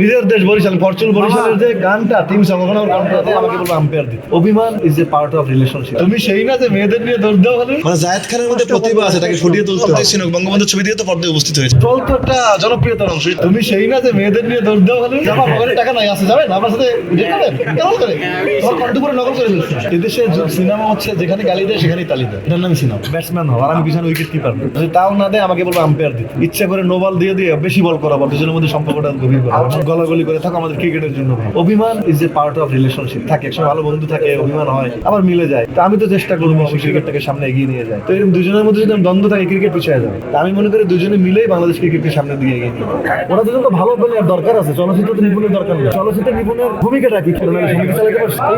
নিজের দেশ বরিশাল ফরচুন বরিশালের যে গানটা টিম সং ওখানে আমার আমাকে বলব আম্পায়ার দিতে। অভিমান is a part of relationship তুমি সেই না যে মেয়েদের নিয়ে দৌড় দেওয়া হলে? মানে জায়েদ খানের মধ্যে প্রতিভা আছে তাকে ফুটিয়ে তুলতে হবে সিনক বঙ্গবন্ধুর ছবি দিয়ে তো পর্দায় উপস্থিত হয়েছে। ট্রল তো একটা জনপ্রিয়তার অংশ। তুমি সেই না যে মেয়েদের নিয়ে দৌড় দেওয়া হলে? যাবা পকেটে টাকা নাই আছে যাবেন? আমার সাথে ভিডিও করেন কেমন করে? তোমার কণ্ঠ করে নকল করে ফেলছে। এদেশে সিনেমা হচ্ছে যেখানে গালি দেয় সেখানেই তালি দেয়। এটার নাম সিনেমা ব্যাটসম্যান হওয়ার আমি পিছনে উইকেট কিপার যদি তাও না দেয় আমাকে বলব আম্পায়ার দিতে। ইচ্ছা করে নো বল দিয়ে দিয়ে বেশি বল করাবো দুজনের মধ্যে সম্পর্কটা গভীর করা গলাগলি করে থাকো আমাদের ক্রিকেটের জন্য। অভিমান is a part of relationship থাকে একসময় ভালো বন্ধু থাকে অভিমান হয় আবার মিলে যায়। তো আমি তো চেষ্টা করব আমি ক্রিকেটটাকে সামনে এগিয়ে নিয়ে যায় তো এরকম দুজনের মধ্যে যদি দ্বন্দ্ব থাকে ক্রিকেট পিছিয়ে যাবে। তা আমি মনে করি দুজনে মিলেই বাংলাদেশ ক্রিকেটকে সামনে দিয়ে এগিয়ে নিয়ে যাবে। ওরা দুজন তো ভালো প্লেয়ার দরকার আছে। চলচ্চিত্র তো নিপুণের দরকার নেই। চলচ্চিত্র নিপুণের ভূমিকাটা কি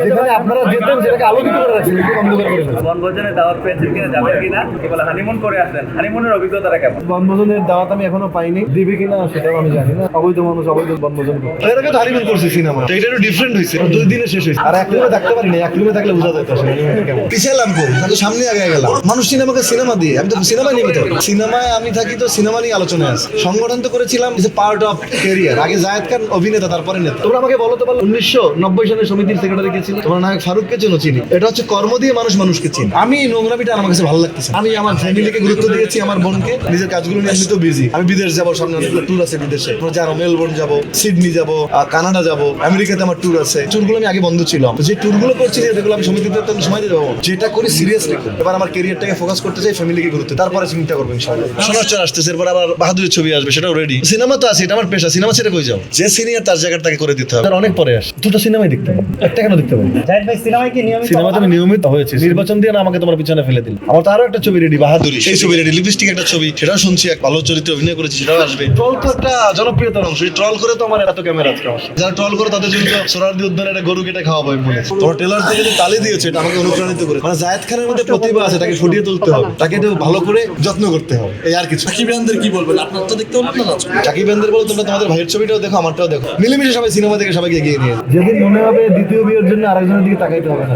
যেখানে আপনারা যেতেন সেটাকে আলোকিত করে রাখছেন অন্ধকার করে ফেলছেন। বনভোজনে দাওয়াত পেয়েছেন কিনা যাবেন কিনা? কি বলে হানিমুন করে আসলেন। হানিমুনের অভিজ্ঞতাটা কেমন? বনভোজনের দাওয়াত আমি এখনও পাইনি। দিবে কিনা সেটাও আমি জানি না। অবৈধ মানুষ অবৈধ বনভোজন করে এর আগে তো হানিমুন করছে সিনেমা তো এটা একটু ডিফারেন্ট হয়েছে। দুই দিনে শেষ হয়েছে। আর এক রুমে থাকতে পারি না এক রুমে থাকলে বোঝা যেত আসলে কেমন। পিছালাম কই আমি সামনে আগে গেলাম। মানুষ সিনেমাকে সিনেমা দিয়ে আমি তো সিনেমা নিয়মিত সিনেমায় আমি থাকি তো সিনেমা নিয়ে আলোচনায় আছে। সংগঠন তো করেছিলাম ইজ পার্ট অফ ক্যারিয়ার আগে জায়েদ খান অভিনেতা তারপরে নেতা। তোমরা আমাকে বলো তো বলো উনিশশো নব্বই সালে সমিতির সেক্রেটারি কে ছিল তোমার নায়ক ফারুককে চেনো চিনি। এটা হচ্ছে কর্ম দিয়ে মানুষ মানুষকে চিনি। আমি নোংরামিটা আমার কাছে ভালো লাগতেছে আমি আমার ফ্যামিলিকে গুরুত্ব দিয়েছি আমার বোনকে। নিজের কাজগুলো নিয়ে আমি তো বিজি আমি বিদেশ যাব সামনে অনেকগুলো ট্যুর আছে বিদেশে। আমরা মেলবোর্ন যাব। সিডনি যাব কানাডা যাব আমেরিকাতে আমার ট্যুর আছে। ট্যুরগুলো আমি আগে বন্ধ ছিলাম। তো যে ট্যুরগুলো করছি যেগুলো আমি সমিতিতে তো সময় দিতে পারব যেটা করি সিরিয়াসলি করি। এবার আমার ক্যারিয়ারটাকে ফোকাস করতে চাই ফ্যামিলিকে গুরুত্ব। তারপরে চিন্তা করব ইনশাআল্লাহ। সোনার আসতেছে এরপর আবার বাহাদুরের ছবি আসবে সেটাও রেডি সিনেমা তো আছে এটা আমার পেশা সিনেমা ছেড়ে কই যাও? যে সিনিয়র তার জায়গাটা তাকে করে দিতে হবে। তার অনেক পরে আসে। দুটো সিনেমাই দেখতে পাবো একটা কেন দেখতে পাবো জাহিদ ভাই সিনেমায় কি নিয়মিত? সিনেমাতে আমি নিয়মিত হয়েছে। নির্বাচন দিয়ে না আমাকে তোমার পিছনে ফেলে দিল। আমার তো আরও একটা ছবি রেডি বাহাদুরি। সেই ছবি রেডি লিপস্টিক একটা ছবি সেটাও শুনছি এক ভালো চরিত্রে অভিনয় করেছি সেটাও আসবে। ট্রল তো একটা জনপ্রিয়তার অংশ। ট্রল করে তো আমার এত ক্যামেরা আজকে আমার যারা ট্রল করে তাদের জন্য সোনারদি উদ্যানে একটা গরু কেটে খাওয়াবো আমি তোমার টেলার থেকে যে তালি দিয়েছে এটা আমাকে অনুপ্রাণিত করে মানে জায়েদ খানের মধ্যে প্রতিভা আছে তাকে ফুটিয়ে তুলতে হবে। তাকে একটু ভালো করে যত্ন করতে হবে এই আর কিছু। সাকিব খানদের কি বলবেন? আপনার তো দেখতে না সাকিব খানদের বলো তোমরা তোমাদের ভাইয়ের ছবিটাও দেখো আমারটাও দেখো। মিলেমিশে সবাই সিনেমা থেকে সবাইকে এগিয়ে নিয়ে যেদিন মনে হবে দ্বিতীয় বিয়ের জন্য আরেকজনের দিকে তাকাইতে হবে না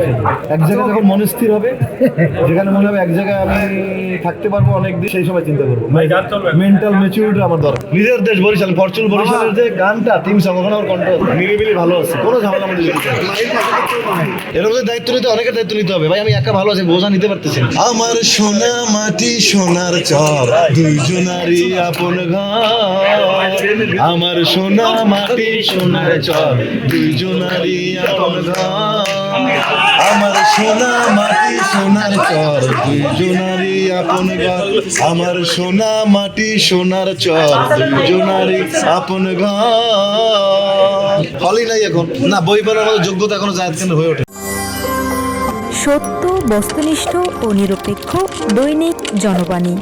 এক জায়গায় যখন মনে স্থির হবে যেখানে মনে হবে এক জায়গায় আমি থাকতে পারব অনেক দিন সেই সময় চিন্তা করব। মেন্টাল মেচুরিটি আমার দরকার। নিজের দেশ বরিশাল ফরচুন বরিশালের যে গানটা টিম আমার কন্ট্রোল নিরিবিলি ভালো আছে। কোনো ঝামেলা আমাদের এরকম দায়িত্ব নিতে অনেকের দায়িত্ব নিতে হবে। ভাই আমি একা ভালো আছি বোঝা নিতে পারতেছি আমার সোনা মাটি সোনার চর দুইজনারই আপন ঘর। আমার সোনা মাটি সোনার চর দুইজনারই আপন ঘর। আমার সোনা মাটি, সোনার চর দুইজনারই আপন ঘর। আমার সোনা মাটি, সোনার চর দুইজনারই আপন ঘর। হলই নাই এখন। না, বই পড়ার মতো যোগ্যতা এখনও জায়দ কেন হয়ে ওঠে। সত্য, বস্তুনিষ্ঠ ও নিরপেক্ষ দৈনিক জনবাণী।